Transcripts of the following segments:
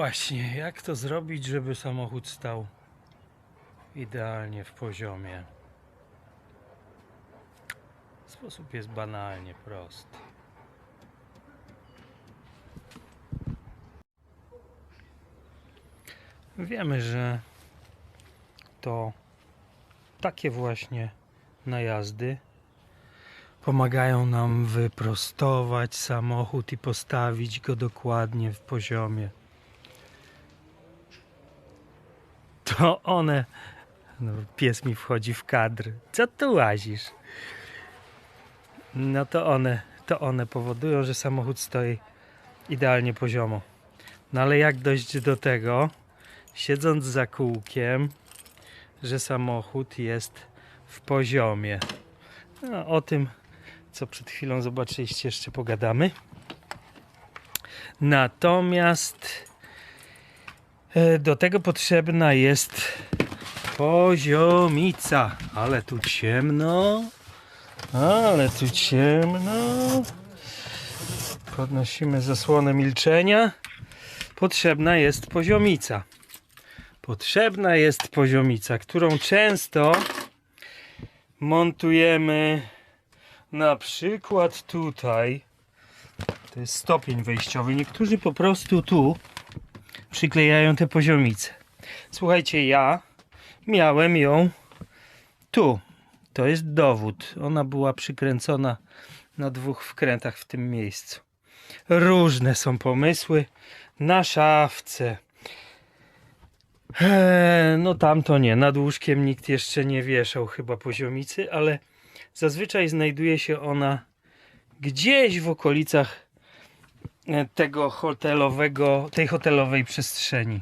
właśnie, jak to zrobić, żeby samochód stał idealnie w poziomie? Sposób jest banalnie prosty. Wiemy, że to takie właśnie najazdy pomagają nam wyprostować samochód i postawić go dokładnie w poziomie. To one. No, pies mi wchodzi w kadr. Co tu łazisz? No to one, to one powodują, że samochód stoi idealnie poziomo. No ale jak dojść do tego, siedząc za kółkiem, że samochód jest w poziomie? No, o tym, co przed chwilą zobaczyliście, jeszcze pogadamy. Natomiast do tego potrzebna jest poziomica. Ale tu ciemno. Ale tu ciemno. Podnosimy zasłonę milczenia. Potrzebna jest poziomica. Potrzebna jest poziomica, którą często montujemy na przykład tutaj. To jest stopień wejściowy. Niektórzy po prostu tu przyklejają te poziomice. Słuchajcie, ja miałem ją tu. To jest dowód. Ona była przykręcona na dwóch wkrętach w tym miejscu. Różne są pomysły na szafce. Eee, no tamto nie. Nad łóżkiem nikt jeszcze nie wieszał chyba poziomicy, ale zazwyczaj znajduje się ona gdzieś w okolicach tego hotelowego, tej hotelowej przestrzeni.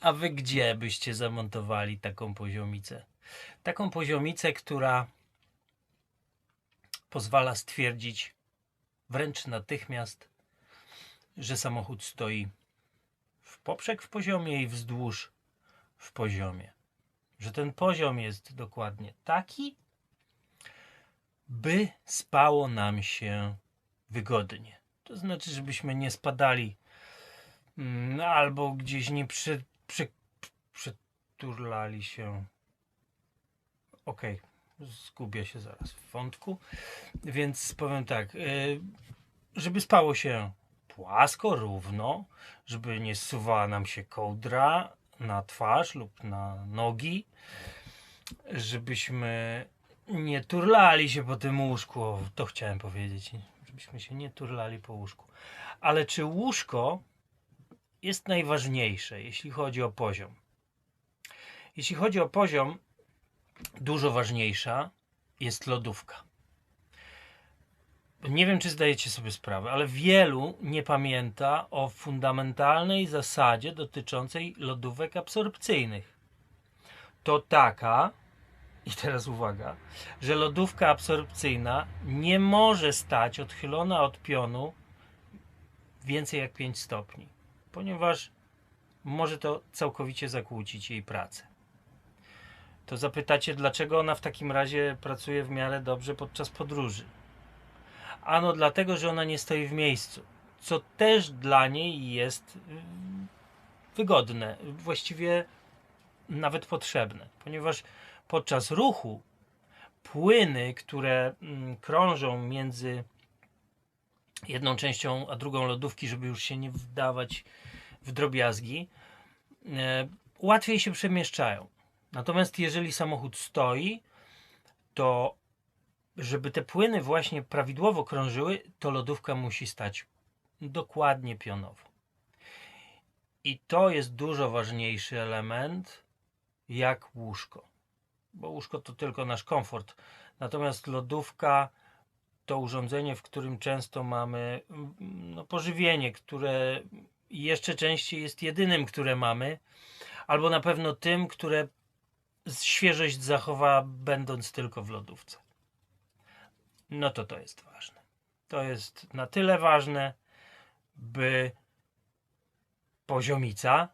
A wy gdzie byście zamontowali taką poziomicę? Taką poziomicę, która pozwala stwierdzić wręcz natychmiast, że samochód stoi w poprzek w poziomie i wzdłuż w poziomie. Że ten poziom jest dokładnie taki, by spało nam się wygodnie. To znaczy, żebyśmy nie spadali mm, albo gdzieś nie przy, przy, przyturlali się. Okej, zgubię się zaraz w wątku. Więc powiem tak, y, żeby spało się płasko, równo, żeby nie zsuwała nam się kołdra na twarz lub na nogi, żebyśmy nie turlali się po tym łóżku, to chciałem powiedzieć, żebyśmy się nie turlali po łóżku. Ale czy łóżko jest najważniejsze, jeśli chodzi o poziom? Jeśli chodzi o poziom, dużo ważniejsza jest lodówka. Nie wiem, czy zdajecie sobie sprawę, ale wielu nie pamięta o fundamentalnej zasadzie dotyczącej lodówek absorpcyjnych. To taka, i teraz uwaga, że lodówka absorpcyjna nie może stać odchylona od pionu więcej jak 5 stopni, ponieważ może to całkowicie zakłócić jej pracę. To zapytacie, dlaczego ona w takim razie pracuje w miarę dobrze podczas podróży? Ano dlatego, że ona nie stoi w miejscu, co też dla niej jest mm, wygodne, właściwie nawet potrzebne, ponieważ podczas ruchu płyny, które mm, krążą między jedną częścią a drugą lodówki, żeby już się nie wdawać w drobiazgi, e, łatwiej się przemieszczają. Natomiast jeżeli samochód stoi, to żeby te płyny właśnie prawidłowo krążyły, to lodówka musi stać dokładnie pionowo. I to jest dużo ważniejszy element jak łóżko. Bo łóżko to tylko nasz komfort. Natomiast lodówka to urządzenie, w którym często mamy mm, no, pożywienie, które jeszcze częściej jest jedynym, które mamy, albo na pewno tym, które świeżość zachowa, będąc tylko w lodówce. No to to jest ważne. To jest na tyle ważne, by poziomica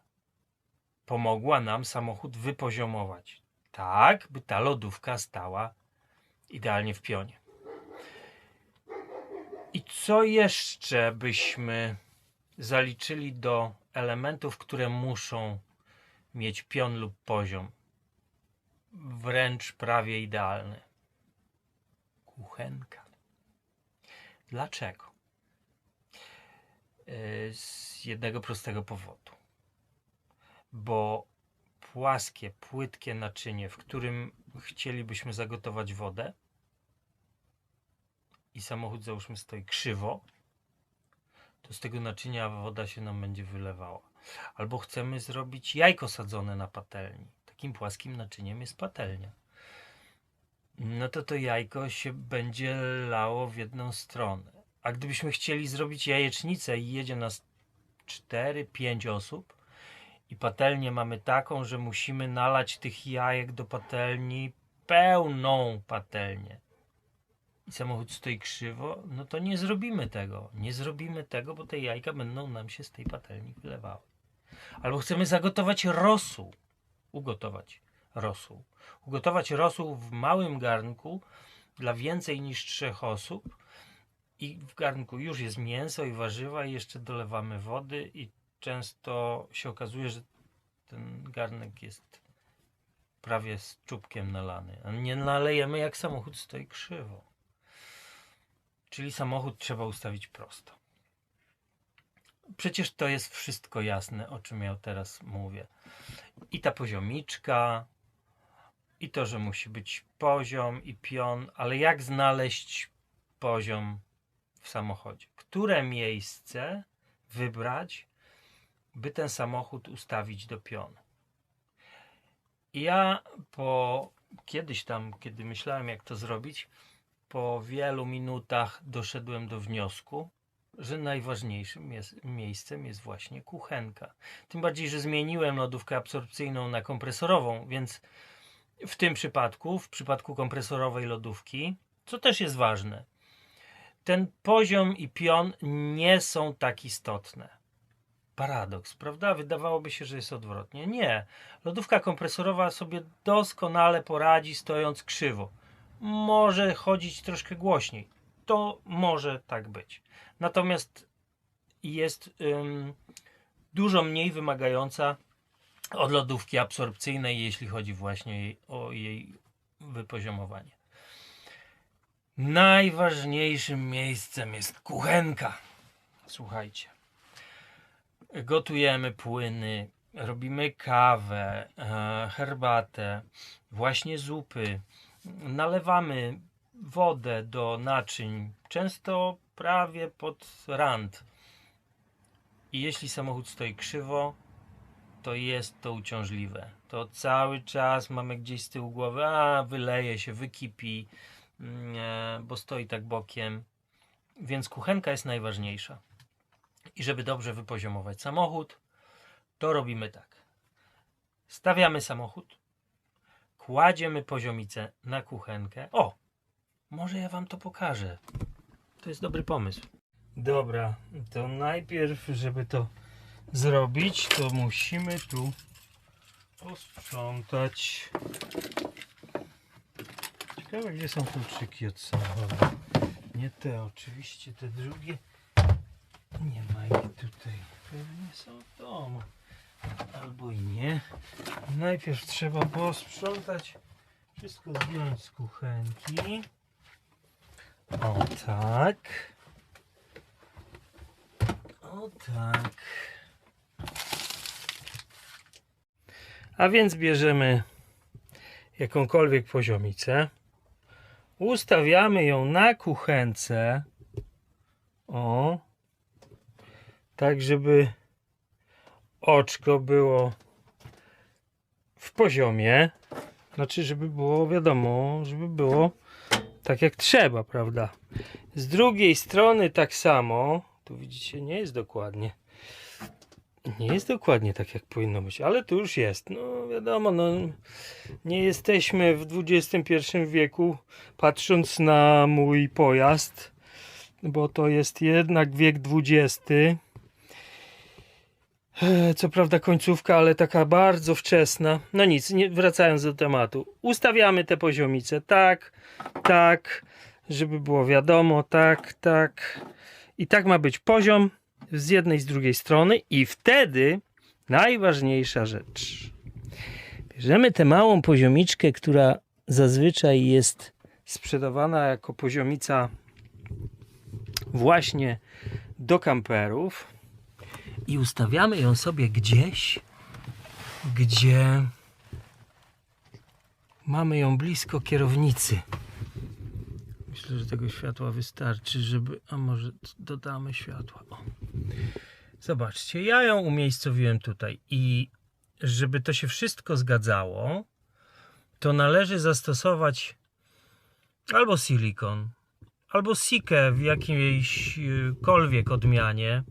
pomogła nam samochód wypoziomować. Tak, by ta lodówka stała idealnie w pionie. I co jeszcze byśmy zaliczyli do elementów, które muszą mieć pion lub poziom. Wręcz prawie idealny. Kuchenka. Dlaczego? Yy, Z jednego prostego powodu. Bo płaskie, płytkie naczynie, w którym chcielibyśmy zagotować wodę i samochód załóżmy stoi krzywo, to z tego naczynia woda się nam będzie wylewała. Albo chcemy zrobić jajko sadzone na patelni. Takim płaskim naczyniem jest patelnia. No to to jajko się będzie lało w jedną stronę. A gdybyśmy chcieli zrobić jajecznicę i jedzie nas 4-5 osób i patelnię mamy taką, że musimy nalać tych jajek do patelni pełną patelnię i samochód stoi krzywo, no to nie zrobimy tego. Nie zrobimy tego, bo te jajka będą nam się z tej patelni wylewały. Albo chcemy zagotować rosół. Ugotować rosół. Ugotować rosół w małym garnku dla więcej niż trzech osób i w garnku już jest mięso i warzywa i jeszcze dolewamy wody i często się okazuje, że ten garnek jest prawie z czubkiem nalany. A nie nalejemy jak samochód stoi krzywo. Czyli samochód trzeba ustawić prosto. Przecież to jest wszystko jasne, o czym ja teraz mówię. I ta poziomiczka, i to, że musi być poziom i pion, ale jak znaleźć poziom w samochodzie? Które miejsce wybrać, by ten samochód ustawić do pionu? I ja po kiedyś tam, kiedy myślałem, jak to zrobić, po wielu minutach doszedłem do wniosku, że najważniejszym jest, miejscem jest właśnie kuchenka. Tym bardziej, że zmieniłem lodówkę absorpcyjną na kompresorową, więc w tym przypadku, w przypadku kompresorowej lodówki, co też jest ważne, ten poziom i pion nie są tak istotne. Paradoks, prawda? Wydawałoby się, że jest odwrotnie. Nie. Lodówka kompresorowa sobie doskonale poradzi stojąc krzywo może chodzić troszkę głośniej. To może tak być. Natomiast jest ym, dużo mniej wymagająca od lodówki absorpcyjnej, jeśli chodzi właśnie o jej wypoziomowanie. Najważniejszym miejscem jest kuchenka. Słuchajcie. Gotujemy płyny, robimy kawę, e, herbatę, właśnie zupy, nalewamy wodę do naczyń, często prawie pod rand. I jeśli samochód stoi krzywo, to jest to uciążliwe. To cały czas mamy gdzieś z tyłu głowy, a wyleje się, wykipi, mm, e, bo stoi tak bokiem. Więc kuchenka jest najważniejsza. I żeby dobrze wypoziomować samochód, to robimy tak. Stawiamy samochód, kładziemy poziomicę na kuchenkę. O, może ja wam to pokażę. To jest dobry pomysł. Dobra, to najpierw, żeby to zrobić, to musimy tu posprzątać. Ciekawe, gdzie są kluczyki od samochodu. Nie te, oczywiście, te drugie. Nie ma tutaj. Pewnie są w domu. Albo i nie. Najpierw trzeba posprzątać. Wszystko zdjąć z kuchenki. O tak. O tak. A więc bierzemy jakąkolwiek poziomicę. Ustawiamy ją na kuchence. O. Tak, żeby oczko było w poziomie. Znaczy, żeby było wiadomo, żeby było tak jak trzeba, prawda? Z drugiej strony tak samo. Tu widzicie, nie jest dokładnie. Nie jest dokładnie tak, jak powinno być, ale tu już jest. No wiadomo, no, nie jesteśmy w XXI wieku, patrząc na mój pojazd, bo to jest jednak wiek XX. Co prawda końcówka, ale taka bardzo wczesna. No nic, nie, wracając do tematu. Ustawiamy te poziomice tak, tak, żeby było wiadomo, tak, tak. I tak ma być poziom z jednej z drugiej strony i wtedy najważniejsza rzecz. Bierzemy tę małą poziomiczkę, która zazwyczaj jest sprzedawana jako poziomica właśnie do kamperów i ustawiamy ją sobie gdzieś, gdzie mamy ją blisko kierownicy. Myślę, że tego światła wystarczy, żeby. A może dodamy światła. O. Zobaczcie, ja ją umiejscowiłem tutaj i żeby to się wszystko zgadzało, to należy zastosować albo silikon, albo sikę w jakiejśkolwiek odmianie,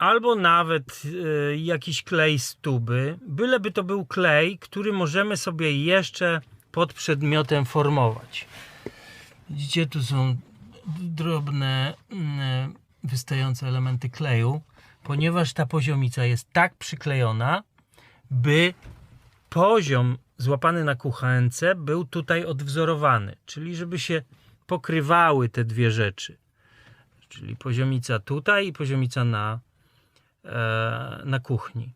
albo nawet y, jakiś klej z tuby, byleby to był klej, który możemy sobie jeszcze pod przedmiotem formować. Widzicie, tu są drobne mm, wystające elementy kleju, ponieważ ta poziomica jest tak przyklejona, by poziom złapany na kuchence był tutaj odwzorowany, czyli żeby się pokrywały te dwie rzeczy. Czyli poziomica tutaj i poziomica na, na kuchni.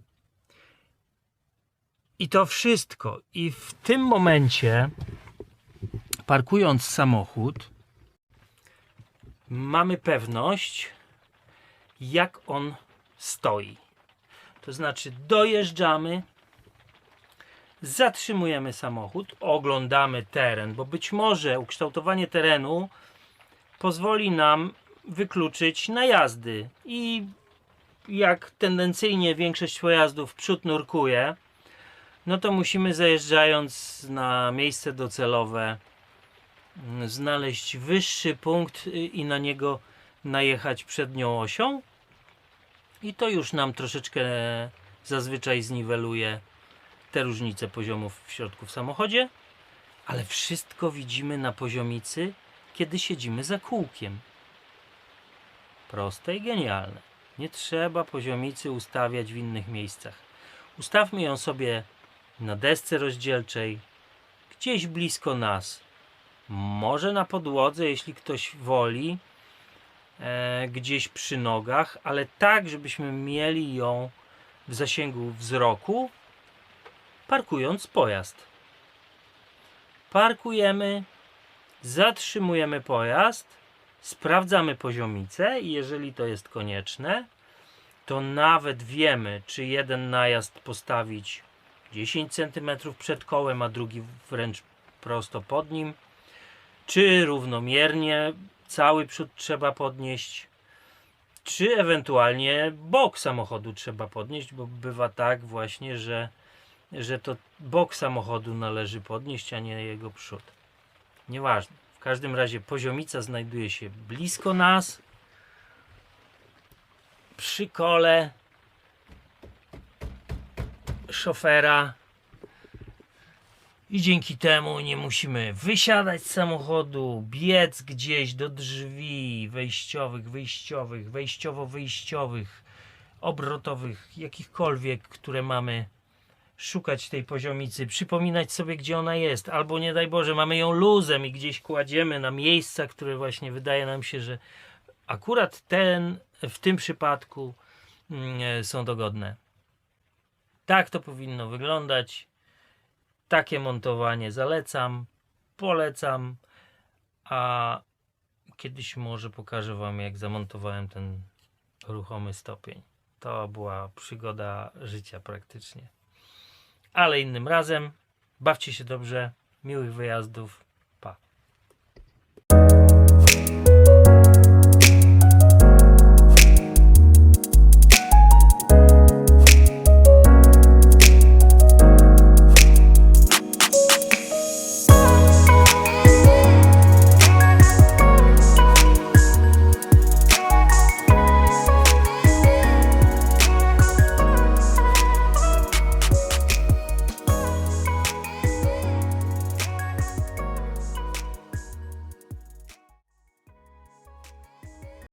I to wszystko. I w tym momencie, parkując samochód, mamy pewność, jak on stoi. To znaczy, dojeżdżamy, zatrzymujemy samochód, oglądamy teren, bo być może ukształtowanie terenu pozwoli nam wykluczyć najazdy. I jak tendencyjnie większość pojazdów przód nurkuje, no to musimy zajeżdżając na miejsce docelowe mm, znaleźć wyższy punkt y, i na niego najechać przednią osią i to już nam troszeczkę zazwyczaj zniweluje te różnice poziomów w środku w samochodzie, ale wszystko widzimy na poziomicy, kiedy siedzimy za kółkiem. Proste i genialne. Nie trzeba poziomicy ustawiać w innych miejscach. Ustawmy ją sobie na desce rozdzielczej, gdzieś blisko nas. Może na podłodze, jeśli ktoś woli, e, gdzieś przy nogach, ale tak, żebyśmy mieli ją w zasięgu wzroku, parkując pojazd. Parkujemy, zatrzymujemy pojazd, sprawdzamy poziomicę i jeżeli to jest konieczne, to nawet wiemy, czy jeden najazd postawić 10 cm przed kołem, a drugi wręcz prosto pod nim, czy równomiernie cały przód trzeba podnieść, czy ewentualnie bok samochodu trzeba podnieść, bo bywa tak właśnie, że, że to bok samochodu należy podnieść, a nie jego przód. Nieważne. W każdym razie poziomica znajduje się blisko nas, przy kole szofera. I dzięki temu nie musimy wysiadać z samochodu, biec gdzieś do drzwi wejściowych, wyjściowych, wejściowo-wyjściowych, obrotowych, jakichkolwiek, które mamy szukać tej poziomicy, przypominać sobie, gdzie ona jest, albo nie daj Boże, mamy ją luzem i gdzieś kładziemy na miejsca, które właśnie wydaje nam się, że akurat ten, w tym przypadku mm, są dogodne. Tak to powinno wyglądać. Takie montowanie zalecam, polecam, a kiedyś może pokażę Wam, jak zamontowałem ten ruchomy stopień. To była przygoda życia praktycznie. Ale innym razem. Bawcie się dobrze, miłych wyjazdów